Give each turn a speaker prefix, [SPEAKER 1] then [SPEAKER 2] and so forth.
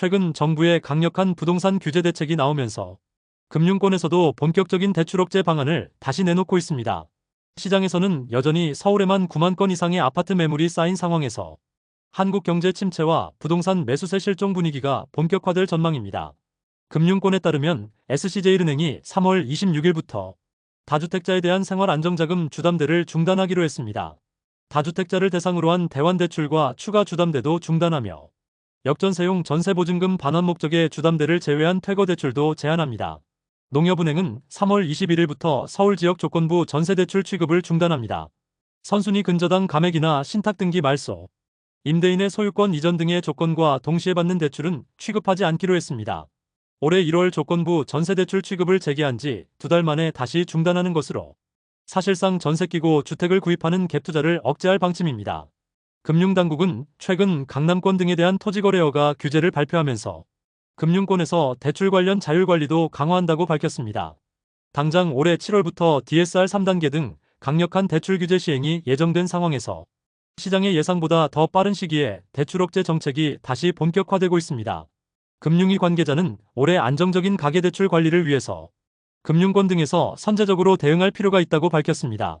[SPEAKER 1] 최근 정부의 강력한 부동산 규제 대책이 나오면서 금융권에서도 본격적인 대출 억제 방안을 다시 내놓고 있습니다. 시장에서는 여전히 서울에만 9만 건 이상의 아파트 매물이 쌓인 상황에서 한국 경제 침체와 부동산 매수세 실종 분위기가 본격화될 전망입니다. 금융권에 따르면 SCJ은행이 3월 26일부터 다주택자에 대한 생활안정자금 주담대를 중단하기로 했습니다. 다주택자를 대상으로 한 대환대출과 추가 주담대도 중단하며 역전세용 전세보증금 반환 목적의 주담대를 제외한 퇴거대출도 제한합니다. 농협은행은 3월 21일부터 서울 지역 조건부 전세대출 취급을 중단합니다. 선순위 근저당 감액이나 신탁 등기 말소, 임대인의 소유권 이전 등의 조건과 동시에 받는 대출은 취급하지 않기로 했습니다. 올해 1월 조건부 전세대출 취급을 재개한 지 두 달 만에 다시 중단하는 것으로 사실상 전세 끼고 주택을 구입하는 갭투자를 억제할 방침입니다. 금융당국은 최근 강남권 등에 대한 토지거래허가 규제를 발표하면서 금융권에서 대출 관련 자율관리도 강화한다고 밝혔습니다. 당장 올해 7월부터 DSR 3단계 등 강력한 대출 규제 시행이 예정된 상황에서 시장의 예상보다 더 빠른 시기에 대출 억제 정책이 다시 본격화되고 있습니다. 금융위 관계자는 올해 안정적인 가계대출 관리를 위해서 금융권 등에서 선제적으로 대응할 필요가 있다고 밝혔습니다.